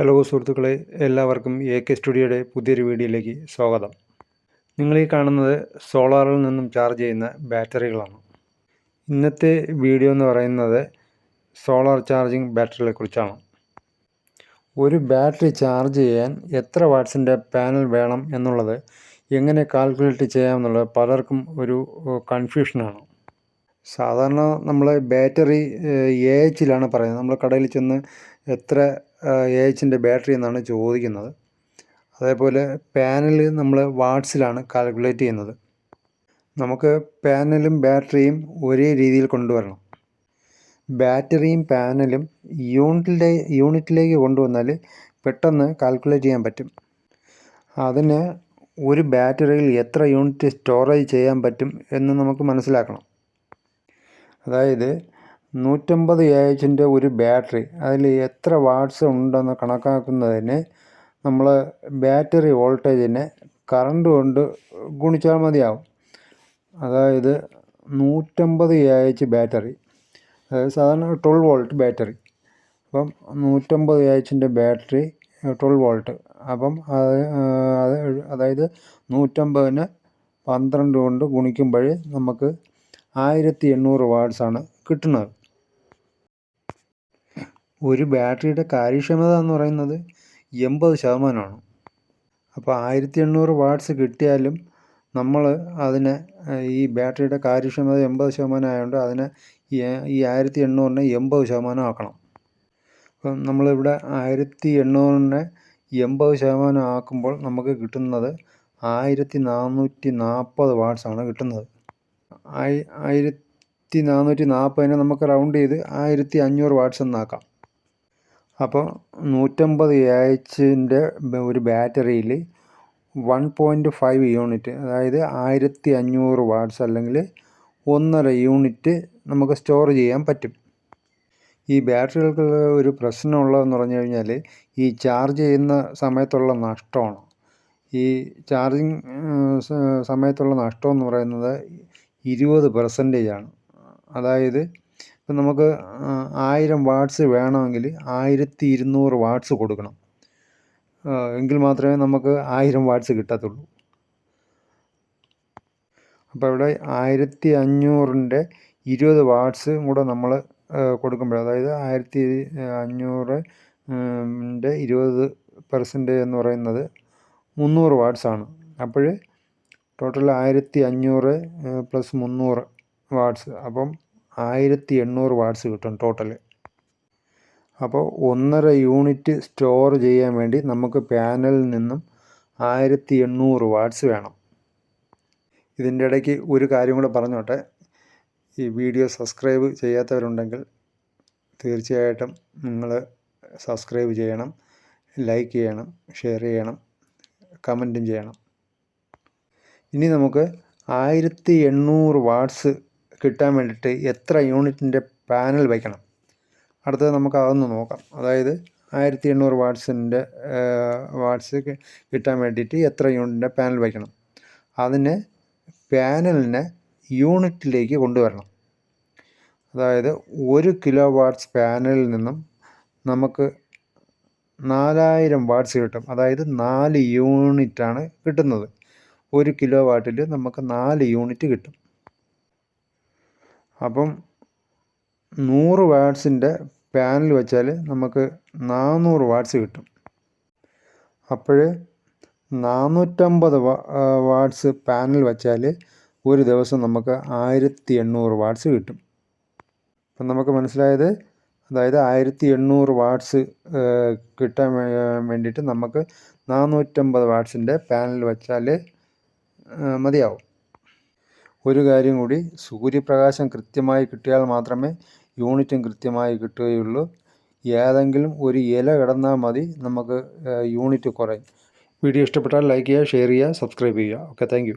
Hello സുഹൃത്തുക്കളെ എല്ലാവർക്കും A K സ്റ്റുഡിയോയുടെ പുതിയൊരു വീഡിയോയിലേക്ക് സ്വാഗതം. നിങ്ങൾ ഈ കാണുന്നത് സോളാറിൽ നിന്നും ചാർജ് ചെയ്യുന്ന ബാറ്ററികളാണ്. ഇന്നത്തെ വീഡിയോ എന്ന് പറയുന്നത് സോളാർ ചാർജിങ് ബാറ്ററികളെ കുറിച്ചാണ്. ഒരു ബാറ്ററി ചാർജ് ചെയ്യാൻ എത്ര വാട്ട്സിന്റെ പാനൽ വേണം എന്നുള്ളത് എങ്ങനെ കാൽക്കുലേറ്റ് ചെയ്യാമെന്നുള്ളത് പലർക്കും ഒരു കൺഫ്യൂഷനാണ്. സാധാരണ നമ്മൾ ബാറ്ററി എ എച്ചിലാണ് പറയുന്നത്. നമ്മൾ കടയിൽ ചെന്ന് എത്ര എ എച്ചിന്റെ ബാറ്ററി എന്നാണ് ചോദിക്കുന്നത്. അതേപോലെ പാനൽ നമ്മൾ വാട്സിലാണ് കാൽക്കുലേറ്റ് ചെയ്യുന്നത്. നമുക്ക് പാനലും ബാറ്ററിയും ഒരേ രീതിയിൽ കൊണ്ടുവരണം. ബാറ്ററിയും പാനലും യൂണിറ്റിലെ യൂണിറ്റിലേക്ക് കൊണ്ടുവന്നാൽ പെട്ടെന്ന് കാൽക്കുലേറ്റ് ചെയ്യാൻ പറ്റും. അതിന് ഒരു ബാറ്ററിയിൽ എത്ര യൂണിറ്റ് സ്റ്റോറേജ് ചെയ്യാൻ പറ്റും എന്ന് നമുക്ക് മനസ്സിലാക്കണം. അതായത് നൂറ്റമ്പത് എ എച്ചിന്റെ ഒരു ബാറ്ററി. അതിൽ എത്ര വാട്ട്സ് ഉണ്ടെന്ന് കണക്കാക്കുന്നതിന് നമ്മൾ ബാറ്ററി വോൾട്ടേജിനെ കറണ്ട് കൊണ്ട് ഗുണിച്ചാൽ മതിയാവും. അതായത് നൂറ്റമ്പത് എ എച്ച് ബാറ്ററി. അതായത് സാധാരണ ട്വൽവ് വോൾട്ട് ബാറ്ററി. അപ്പം നൂറ്റമ്പത് എ എച്ചിന്റെ ബാറ്ററി ട്വൽവ് വോൾട്ട്. അപ്പം അത് അതായത് നൂറ്റമ്പതിന് പന്ത്രണ്ട് കൊണ്ട് ഗുണിക്കുമ്പോൾ നമുക്ക് ആയിരത്തി എണ്ണൂറ് വാട്ട്സാണ് കിട്ടുന്നത്. ഒരു ബാറ്ററിയുടെ കാര്യക്ഷമത എന്ന് പറയുന്നത് എൺപത് ശതമാനമാണ്. അപ്പോൾ ആയിരത്തി എണ്ണൂറ് വാട്ട്സ് കിട്ടിയാലും നമ്മൾ അതിനെ ഈ ബാറ്ററിയുടെ കാര്യക്ഷമത എൺപത് ശതമാനം ആയതുകൊണ്ട് അതിനെ ഈ ആയിരത്തി എണ്ണൂറിനെ എൺപത് ശതമാനം ആക്കണം. അപ്പം നമ്മളിവിടെ ആയിരത്തി എണ്ണൂറിനെ എൺപത് ശതമാനം ആക്കുമ്പോൾ നമുക്ക് കിട്ടുന്നത് ആയിരത്തി നാനൂറ്റി നാൽപ്പത് വാട്ട്സാണ് കിട്ടുന്നത്. ആയിരത്തി നാനൂറ്റി നാൽപ്പതിനെ നമുക്ക് റൗണ്ട് ചെയ്ത് ആയിരത്തി അഞ്ഞൂറ് വാട്ട്സ് എന്നാക്കാം. അപ്പോൾ നൂറ്റമ്പത് എച്ചിന്റെ ഒരു ബാറ്ററിയിൽ വൺ പോയിന്റ് ഫൈവ് യൂണിറ്റ് അതായത് ആയിരത്തി അഞ്ഞൂറ് വാട്ട്സ് അല്ലെങ്കിൽ ഒന്നര യൂണിറ്റ് നമുക്ക് സ്റ്റോർ ചെയ്യാൻ പറ്റും. ഈ ബാറ്ററികൾക്ക് ഒരു പ്രശ്നമുള്ളതെന്ന് പറഞ്ഞു കഴിഞ്ഞാൽ ഈ ചാർജ് ചെയ്യുന്ന സമയത്തുള്ള നഷ്ടമാണ്. ഈ ചാർജിങ് സമയത്തുള്ള നഷ്ടം എന്ന് പറയുന്നത് ഇരുപത് പെർസെന്റേജ് ആണ് അതായത് ഇപ്പം നമുക്ക് ആയിരം വാട്ട്സ് വേണമെങ്കിൽ ആയിരത്തി ഇരുന്നൂറ് വാട്ട്സ് കൊടുക്കണം. എങ്കിൽ മാത്രമേ നമുക്ക് ആയിരം വാട്ട്സ് കിട്ടത്തുള്ളൂ. അപ്പോൾ ഇവിടെ ആയിരത്തി അഞ്ഞൂറിന്റെ ഇരുപത് വാട്ട്സ് കൂടെ നമ്മൾ കൊടുക്കുമ്പോൾ അതായത് ആയിരത്തി അഞ്ഞൂറ് ന്റെ ഇരുപത് പെർസെന്റേജ് എന്ന് പറയുന്നത് മുന്നൂറ് ആണ്. അപ്പോൾ ടോട്ടൽ ആയിരത്തി അഞ്ഞൂറ് പ്ലസ് മുന്നൂറ് വാട്ട്സ്. അപ്പം ആയിരത്തി എണ്ണൂറ് വാട്ട്സ് കിട്ടും ടോട്ടൽ അപ്പോൾ ഒന്നര യൂണിറ്റ് സ്റ്റോർ ചെയ്യാൻ വേണ്ടി നമുക്ക് പാനലിൽ നിന്നും ആയിരത്തി എണ്ണൂറ് വാട്ട്സ് വേണം. ഇതിന്റെ ഇടയ്ക്ക് ഒരു കാര്യം കൂടെ പറഞ്ഞോട്ടെ. ഈ വീഡിയോ സബ്സ്ക്രൈബ് ചെയ്യാത്തവരുണ്ടെങ്കിൽ തീർച്ചയായിട്ടും നിങ്ങൾ സബ്സ്ക്രൈബ് ചെയ്യണം ലൈക്ക് ചെയ്യണം ഷെയർ ചെയ്യണം കമന്റും ചെയ്യണം. ഇനി നമുക്ക് ആയിരത്തി എണ്ണൂറ് വാട്ട്സ് കിട്ടാൻ വേണ്ടിയിട്ട് എത്ര യൂണിറ്റിന്റെ പാനൽ വയ്ക്കണം? അടുത്തത് നമുക്ക് അതൊന്ന് നോക്കാം. അതായത് ആയിരത്തി എണ്ണൂറ് വാട്ട്സിന്റെ വാട്ട്സ് കിട്ടാൻ വേണ്ടിയിട്ട് എത്ര യൂണിറ്റിന്റെ പാനൽ വയ്ക്കണം? അതിന് പാനലിനെ യൂണിറ്റിലേക്ക് കൊണ്ടുവരണം. അതായത് ഒരു കിലോ വാട്ട്സ് പാനലിൽ നിന്നും നമുക്ക് നാലായിരം വാട്സ് കിട്ടും. അതായത് നാല് യൂണിറ്റാണ് കിട്ടുന്നത്. ഒരു കിലോ വാട്ടിൽ നമുക്ക് നാല് യൂണിറ്റ് കിട്ടും. അപ്പം നൂറ് വാട്ട്സിന്റെ പാനൽ വെച്ചാൽ നമുക്ക് നാനൂറ് വാട്സ് കിട്ടും. അപ്പോൾ നാനൂറ്റമ്പത് വാട്സ് പാനൽ വെച്ചാൽ ഒരു ദിവസം നമുക്ക് ആയിരത്തി എണ്ണൂറ് വാട്ട്സ് കിട്ടും. അപ്പം നമുക്ക് മനസ്സിലായത്? അതായത് ആയിരത്തി എണ്ണൂറ് വാട്ട്സ് കിട്ടാൻ വേണ്ടിയിട്ട് നമുക്ക് നാനൂറ്റമ്പത് വാട്ട്സിന്റെ പാനൽ വെച്ചാൽ മതിയാവും. ഒരു കാര്യം കൂടി സൂര്യപ്രകാശം കൃത്യമായി കിട്ടിയാൽ മാത്രമേ യൂണിറ്റും കൃത്യമായി കിട്ടുകയുള്ളൂ. ഏതെങ്കിലും ഒരു ഇല കിടന്നാൽ മതി നമുക്ക് യൂണിറ്റ് കുറയും. വീഡിയോ ഇഷ്ടപ്പെട്ടാൽ ലൈക്ക് ചെയ്യുക ഷെയർ ചെയ്യുക സബ്സ്ക്രൈബ് ചെയ്യുക. Okay thank